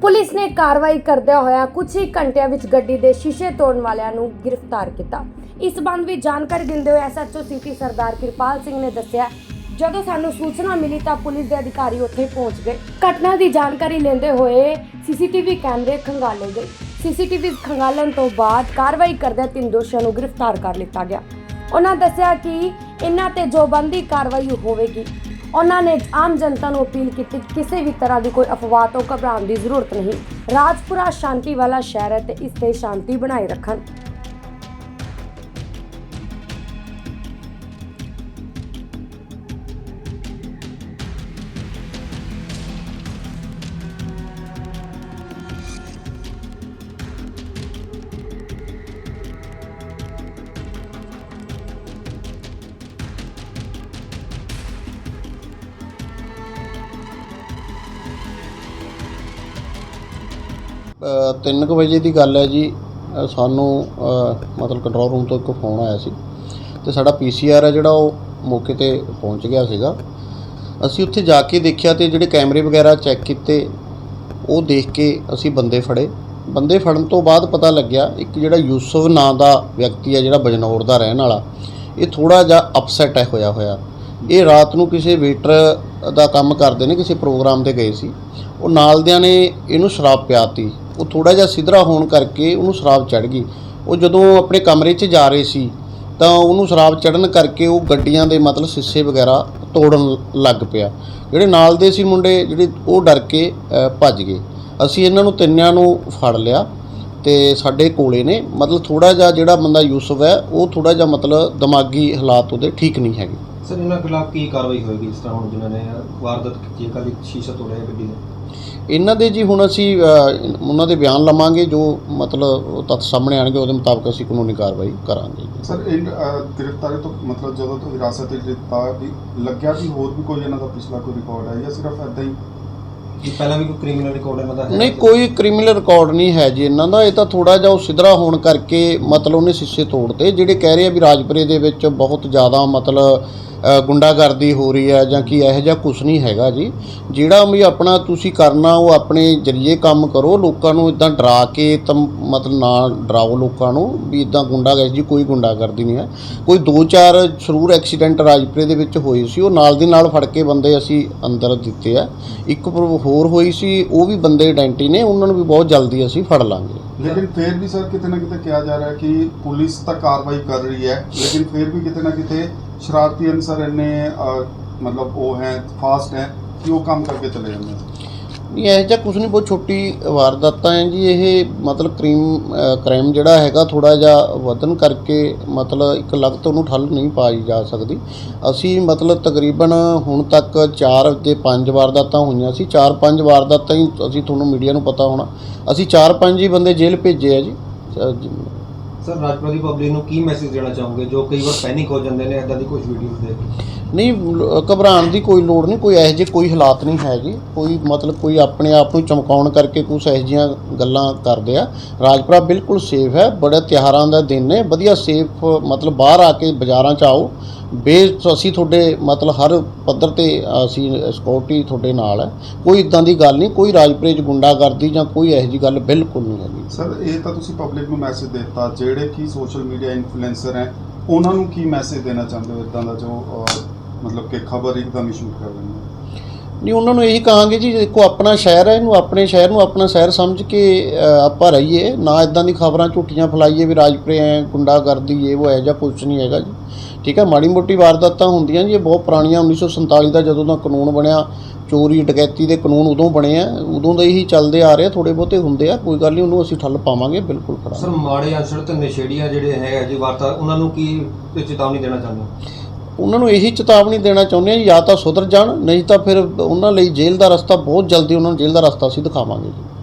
Police ਨੇ ਕਾਰਵਾਈ ਕਰਦਿਆਂ ਹੋਇਆ ਕੁਝ ਹੀ ਘੰਟਿਆਂ ਵਿੱਚ ਗੱਡੀ ਦੇ ਸ਼ੀਸ਼ੇ ਤੋੜਨ ਵਾਲਿਆਂ ਨੂੰ ਗ੍ਰਿਫਤਾਰ ਕੀਤਾ। ਇਸ ਸੰਬੰਧ ਵਿੱਚ ਜਾਣਕਾਰੀ ਦਿੰਦੇ ਹੋਏ ਐਸਐਚਓ ਸਿਟੀ ਸਰਦਾਰ ਕਿਰਪਾਲ ਸਿੰਘ ਨੇ ਦੱਸਿਆ, ਜਦੋਂ ਸਾਨੂੰ ਸੂਚਨਾ ਮਿਲੀ ਤਾਂ ਪੁਲਿਸ ਦੇ ਅਧਿਕਾਰੀ ਉੱਥੇ ਪਹੁੰਚ ਗਏ। ਘਟਨਾ ਦੀ ਜਾਣਕਾਰੀ ਲੈਂਦੇ ਹੋਏ ਸੀਸੀਟੀਵੀ ਕੈਮਰੇ ਖੰਗਾਲੇ ਗਏ। ਸੀਸੀਟੀਵੀ ਖੰਗਾਲਣ ਤੋਂ ਬਾਅਦ ਕਾਰਵਾਈ ਕਰਦਿਆਂ ਤਿੰਨ ਦੋਸ਼ੀਆਂ ਨੂੰ ਗ੍ਰਿਫਤਾਰ ਕਰ ਲਿੱਤਾ ਗਿਆ। ਉਹਨਾਂ ਦੱਸਿਆ ਕਿ ਇਹਨਾਂ ਤੇ ਜੋ ਬੰਦੀ ਕਾਰਵਾਈ ਹੋਵੇਗੀ। ਉਹਨਾਂ ਨੇ ਆਮ ਜਨਤਾ ਨੂੰ ਅਪੀਲ ਕੀਤੀ ਕਿ ਕਿਸੇ ਵੀ ਤਰ੍ਹਾਂ ਦੀ ਕੋਈ ਅਫਵਾਹ ਤੋਂ ਘਬਰਾਉਣ ਦੀ ਜ਼ਰੂਰਤ ਨਹੀਂ। ਰਾਜਪੁਰਾ ਸ਼ਾਂਤੀ ਵਾਲਾ ਸ਼ਹਿਰ ਹੈ ਤੇ ਇਸ ਤੇ ਸ਼ਾਂਤੀ ਬਣਾਈ ਰੱਖਣ। ਅ, ਤਿੰਨ ਕੁ ਵਜੇ ਦੀ ਗੱਲ ਹੈ ਜੀ ਸਾਨੂੰ ਮਤਲਬ ਕੰਟਰੋਲ ਰੂਮ ਤੋਂ ਇੱਕ ਫੋਨ ਆਇਆ ਸੀ ਤੇ ਸਾਡਾ ਪੀਸੀਆਰ ਹੈ ਜਿਹੜਾ ਉਹ ਮੌਕੇ ਤੇ ਪਹੁੰਚ ਗਿਆ ਸੀਗਾ। ਅਸੀਂ ਉੱਥੇ ਜਾ ਕੇ ਦੇਖਿਆ ਤੇ ਜਿਹੜੇ ਕੈਮਰੇ ਵਗੈਰਾ ਚੈੱਕ ਕੀਤੇ ਉਹ ਦੇਖ ਕੇ ਅਸੀਂ ਬੰਦੇ ਫੜੇ। ਬੰਦੇ ਫੜਨ ਤੋਂ ਬਾਅਦ ਪਤਾ ਲੱਗਿਆ ਇੱਕ ਜਿਹੜਾ ਯੂਸਫ ਨਾਂ ਦਾ ਵਿਅਕਤੀ ਹੈ ਜਿਹੜਾ ਬਜਨੌਰ ਦਾ ਰਹਿਣ ਵਾਲਾ ਇਹ ਥੋੜਾ ਜਿਹਾ ਅਪਸੈਟ ਹੈ ਹੋਇਆ ਹੋਇਆ। ਇਹ ਰਾਤ ਨੂੰ ਕਿਸੇ ਵੇਟਰ ਦਾ ਕੰਮ ਕਰਦੇ ਨੇ ਕਿਸੇ ਪ੍ਰੋਗਰਾਮ ਤੇ ਗਏ ਸੀ। ਉਹ ਨਾਲਦਿਆਂ ਨੇ ਇਹਨੂੰ ਸ਼ਰਾਬ ਪਿਆਤੀ। ਉਹ ਥੋੜਾ ਜਿਹਾ ਸਿਧਰਾ ਹੋਣ ਕਰਕੇ ਉਹਨੂੰ ਸ਼ਰਾਬ ਚੜ ਗਈ। ਉਹ ਜਦੋਂ ਆਪਣੇ ਕਮਰੇ 'ਚ ਜਾ ਰਹੇ ਸੀ, ਤਾਂ ਉਹਨੂੰ ਸ਼ਰਾਬ ਚੜਨ ਕਰਕੇ ਉਹ ਗੱਡੀਆਂ ਦੇ ਮਤਲਬ ਸਿੱਸੇ ਵਗੈਰਾ ਤੋੜਨ ਲੱਗ ਪਿਆ। ਜਿਹੜੇ ਨਾਲ ਦੇ ਸੀ ਮੁੰਡੇ, ਜਿਹੜੇ ਉਹ ਡਰ ਕੇ ਭੱਜ ਗਏ। ਅਸੀਂ ਇਹਨਾਂ ਨੂੰ ਤਿੰਨਿਆਂ ਨੂੰ ਫੜ ਲਿਆ ਤੇ ਸਾਡੇ ਕੋਲੇ ਨੇ। ਮਤਲਬ ਥੋੜਾ ਜਿਹਾ ਜਿਹੜਾ ਬੰਦਾ ਯੂਸਫ ਹੈ, ਉਹ ਥੋੜਾ ਜਿਹਾ ਮਤਲਬ ਦਿਮਾਗੀ ਹਾਲਾਤ ਉਹਦੇ ਠੀਕ ਨਹੀਂ ਹੈਗੇ। ਸਰ ਇਹਨਾਂ ਖਿਲਾਫ ਕੀ ਕਾਰਵਾਈ ਹੋਏਗੀ ਇਸ ਤਰ੍ਹਾਂ ਹੁਣ ਜਿਨ੍ਹਾਂ ਨੇ ਵਾਰਦਾਤ ਕੀਤੀ ਹੈ? ਇੱਕ ਸ਼ੀਸ਼ਾ ਤੋੜਿਆ ਗੱਡੀ ਦਾ। ਇਹਨਾਂ ਦੇ ਜੀ ਹੁਣ ਅਸੀਂ ਅ, ਉਹਨਾਂ ਦੇ ਬਿਆਨ ਲਵਾਂਗੇ ਜੋ ਮਤਲਬ ਉਹ ਤੱਥ ਸਾਹਮਣੇ ਆਣਗੇ ਉਹਦੇ ਮੁਤਾਬਕ ਅਸੀਂ ਕਾਨੂੰਨੀ ਕਾਰਵਾਈ ਕਰਾਂਗੇ ਸਰ ਇਹ ਅਹ, ਗ੍ਰਿਫਤਾਰੀ ਤੋਂ ਮਤਲਬ ਜਦੋਂ ਤੋਂ ਵਿਰਾਸਤ ਵਿੱਚ ਲਿੱਤਾ ਵੀ ਲੱਗਿਆ ਵੀ ਹੋਰ ਵੀ ਕੋਈ ਇਹਨਾਂ ਦਾ ਪਿਛਲਾ ਕੋਈ ਰਿਕਾਰਡ ਹੈ ਜਾਂ ਸਿਰਫ ਐਦਾਂ ਹੀ ਕੀ ਪਹਿਲਾਂ ਵੀ ਕੋਈ ਕ੍ਰਿਮੀਨਲ ਰਿਕਾਰਡ ਇਹਨਾਂ ਦਾ ਹੈ ਨਹੀਂ ਕੋਈ ਕ੍ਰਿਮੀਨਲ ਰਿਕਾਰਡ ਨਹੀਂ ਹੈ ਜੀ ਇਹਨਾਂ ਦਾ। ਇਹ ਤਾਂ ਥੋੜਾ ਜਿਹਾ ਉਹ ਸਿਧਰਾ ਹੋਣ ਕਰਕੇ ਮਤਲਬ ਉਹਨੇ ਸ਼ੀਸ਼ੇ ਤੋੜਤੇ ਜਿਹੜੇ ਕਹਿ ਰਹੇ ਆ ਵੀ ਰਾਜਪੁਰੇ ਦੇ ਵਿੱਚ ਬਹੁਤ ਜ਼ਿਆਦਾ ਮਤਲਬ ਗੁੰਡਾਗਰਦੀ ਹੋ ਰਹੀ ਹੈ ਜਾਂ ਕੀ, ਇਹੋ ਜਿਹਾ ਕੁਝ ਨਹੀਂ ਹੈਗਾ ਜੀ। ਜਿਹੜਾ ਵੀ ਆਪਣਾ ਤੁਸੀਂ ਕਰਨਾ, ਉਹ ਆਪਣੇ ਜਰੀਏ ਕੰਮ ਕਰੋ। ਲੋਕਾਂ ਨੂੰ ਇਦਾਂ ਡਰਾ ਕੇ ਤਾਂ ਮਤਲਬ ਨਾ ਡਰਾਓ ਲੋਕਾਂ ਨੂੰ ਵੀ ਇਦਾਂ ਗੁੰਡਾਗਰਦੀ, ਜੀ ਕੋਈ ਗੁੰਡਾਗਰਦੀ ਨਹੀਂ ਹੈ। ਕੋਈ ਦੋ ਚਾਰ ਸਰੂਰ ਐਕਸੀਡੈਂਟ ਰਾਜਪੁਰੇ ਦੇ ਵਿੱਚ ਹੋਏ ਸੀ, ਉਹ ਨਾਲ ਦੀ ਨਾਲ ਫੜ ਕੇ ਬੰਦੇ ਅਸੀਂ ਅੰਦਰ ਦਿੱਤੇ ਆ। ਇੱਕ ਹੋਰ ਹੋਈ ਸੀ, ਉਹ ਵੀ ਬੰਦੇ ਆਇਡੈਂਟੀ ਨੇ, ਉਹਨਾਂ ਨੂੰ ਵੀ ਬਹੁਤ ਜਲਦੀ ਅਸੀਂ ਫੜ ਲਾਂਗੇ। ਲੇਕਿਨ ਫਿਰ ਵੀ ਸਰ ਕਿਤੇ ਨਾ ਕਿਤੇ ਕਿਹਾ ਜਾ ਰਿਹਾ ਕਿ ਪੁਲਿਸ ਤਾਂ ਕਾਰਵਾਈ ਕਰ ਰਹੀ ਹੈ, ਲੇਕਿਨ ਫਿਰ ਵੀ ਕਿਤੇ ਨਾ ਕਿਤੇ ਸ਼ਰਾਰਤੀ ਅਨਸਰ ਇੰਨੇ ਅਹ, ਮਤਲਬ ਉਹ ਹੈ ਫਾਸਟ ਹੈ ਕਿ ਉਹ ਕੰਮ ਕਰਕੇ ਚਲੇ ਜਾਂਦੇ ਹੈ ਨਹੀਂ ਇਹ ਜਿਹਾ ਕੁਝ ਨਹੀਂ ਬਹੁਤ ਛੋਟੀ ਵਾਰਦਾਤਾਂ ਹੈ ਜੀ ਇਹ ਮਤਲਬ ਕ੍ਰੀਮ ਕ੍ਰਾਈਮ ਜਿਹੜਾ ਹੈਗਾ ਥੋੜਾ ਜਿਹਾ ਵਧਨ ਕਰਕੇ ਮਤਲਬ ਇੱਕ ਲਗਤ ਉਹਨੂੰ ਠੱਲ ਨਹੀਂ ਪਾਈ ਜਾ ਸਕਦੀ। ਅਸੀਂ ਮਤਲਬ ਤਕਰੀਬਨ ਹੁਣ ਤੱਕ 4 ਤੇ 5 ਵਾਰਦਾਤਾਂ ਹੋਈਆਂ ਸੀ। 4-5 ਵਾਰਦਾਤਾਂ ਹੀ ਅਸੀਂ ਤੁਹਾਨੂੰ ਮੀਡੀਆ ਨੂੰ ਪਤਾ ਹੋਣਾ। ਅਸੀਂ 4-5 ਹੀ ਬੰਦੇ ਜੇਲ੍ਹ ਭੇਜੇ ਆ ਜੀ। ਅ, ਜ- ਸਰ ਰਾਜਪੁਰਾ ਦੀ ਪਬਲਿਕ ਨੂੰ ਕੀ ਮੈਸੇਜ ਦੇਣਾ ਚਾਹੋਗੇ? ਜੋ ਕਈ ਵਾਰ ਪੈਨਿਕ ਹੋ ਜਾਂਦੇ ਨੇ ਇਦਾਂ ਦੀ ਕੁਝ ਵੀਡੀਓਜ਼ ਦੇਖ ਕੇ। ਨਹੀਂ ਲ- ਘਬਰਾਉਣ ਦੀ ਕੋਈ ਲੋੜ ਨਹੀਂ, ਕੋਈ ਇਹੋ ਜਿਹੇ ਕੋਈ ਹਾਲਾਤ ਨਹੀਂ ਹੈਗੇ। ਕੋਈ ਮਤਲਬ ਕੋਈ ਆਪਣੇ ਆਪ ਨੂੰ ਚਮਕਾਉਣ ਕਰਕੇ ਕੁਛ ਇਹੋ ਜਿਹੀਆਂ ਗੱਲਾਂ ਕਰਦੇ ਆ। ਰਾਜਪੁਰਾ ਬਿਲਕੁਲ ਸੇਫ ਹੈ, ਬੜੇ ਤਿਉਹਾਰਾਂ ਦਾ ਦਿਨ ਹੈ ਵਧੀਆ ਸੇਫ ਮਤਲਬ ਬਾਹਰ ਆ ਕੇ ਬਾਜ਼ਾਰਾਂ 'ਚ ਆਓ। ਬੇ ਅਸੀਂ ਤੁਹਾਡੇ ਮਤਲਬ ਹਰ ਪੱਧਰ ਤੇ ਅਸੀਂ ਸਿਕਿਉਰਿਟੀ ਤੁਹਾਡੇ ਨਾਲ ਹੈ। ਕੋਈ ਇਦਾਂ ਦੀ ਗੱਲ ਨਹੀਂ, ਕੋਈ ਰਾਜਪੁਰੇ ਗੁੰਡਾਗਰਦੀ ਜਾਂ ਕੋਈ ਇਹੋ ਜਿਹੀ ਗੱਲ ਬਿਲਕੁਲ ਨਹੀਂ ਹੈਗੀ। ਸਰ, ਇਹ ਤਾਂ ਤੁਸੀਂ ਪਬਲਿਕ ਨੂੰ ਮੈਸੇਜ ਦਿੱਤਾ, ਜਿਹੜੇ ਕਿ ਸੋਸ਼ਲ ਮੀਡੀਆ ਇਨਫਲੂਐਂਸਰ ਹੈ, ਉਹਨਾਂ ਨੂੰ ਕੀ ਮੈਸੇਜ ਦੇਣਾ ਚਾਹੁੰਦੇ ਹੋ ਇਦਾਂ ਦਾ ਜੋ ਮਤਲਬ ਕਿ ਖਬਰ ਇੱਕਦਮ ਹੀ ਸ਼ੂਟ ਕਰ ਦਿੰਦੇ ਹੈ ਨਹੀਂ, ਉਹਨਾਂ ਨੂੰ ਇਹੀ ਕਹਾਂਗੇ ਜੀ, ਦੇਖੋ, ਆਪਣਾ ਸ਼ਹਿਰ ਹੈ, ਇਹਨੂੰ ਆਪਣੇ ਸ਼ਹਿਰ ਨੂੰ ਆਪਣਾ ਸ਼ਹਿਰ ਸਮਝ ਕੇ ਆਪਾਂ ਰਹੀਏ। ਨਾ ਇਦਾਂ ਦੀ ਖਬਰਾਂ ਝੂਠੀਆਂ ਫੈਲਾਈਏ ਵੀ ਰਾਜਪੁਰੇ ਐ ਗੁੰਡਾਗਰਦੀ, ਇਹ, ਉਹ ਐ ਜਾਂ ਕੁਝ ਨਹੀਂ ਹੈਗਾ ਜੀ। ਠੀਕ ਹੈ, ਮਾੜੀ ਮੋਟੀ ਵਾਰਦਾਤਾਂ ਹੁੰਦੀਆਂ ਜੀ, ਇਹ ਬਹੁਤ ਪੁਰਾਣੀਆਂ 1947 ਦਾ ਜਦੋਂ ਦਾ ਕਾਨੂੰਨ ਬਣਿਆ, ਚੋਰੀ, ਡਕੈਤੀ ਦੇ ਕਾਨੂੰਨ ਉਦੋਂ ਬਣੇ ਆ, ਉਦੋਂ ਦੇ ਹੀ ਚੱਲਦੇ ਆ ਰਹੇ ਆ ਥੋੜੇ ਬਹੁਤੇ ਹੁੰਦੇ ਆ, ਕੋਈ ਗੱਲ ਨਹੀਂ, ਉਹਨੂੰ ਅਸੀਂ ਠੱਲ ਪਾਵਾਂਗੇ, ਬਿਲਕੁਲ ਸਰ, ਮਾੜੇ ਅਨਸਰ ਤੇ ਨਸ਼ੇੜੀਆਂ ਜਿਹੜੇ ਹੈ ਜੀ ਵਾਰਤਾ, ਉਹਨਾਂ ਨੂੰ ਕੀ ਚੇਤਾਵਨੀ ਦੇਣਾ ਚਾਹੁੰਦੇ ਹੋ? ਉਹਨਾਂ ਨੂੰ ਇਹੀ ਚੇਤਾਵਨੀ ਦੇਣਾ ਚਾਹੁੰਦੇ ਆ ਜਾਂ ਤਾਂ ਸੁਧਰ ਜਾਣ, ਨਹੀਂ ਤਾਂ ਫਿਰ ਉਹਨਾਂ ਲਈ ਜੇਲ੍ਹ ਦਾ ਰਸਤਾ ਬਹੁਤ ਜਲਦੀ ਉਹਨਾਂ ਨੂੰ ਜੇਲ੍ਹ ਦਾ ਰਸਤਾ ਅਸੀਂ ਦਿਖਾਵਾਂਗੇ ਜੀ।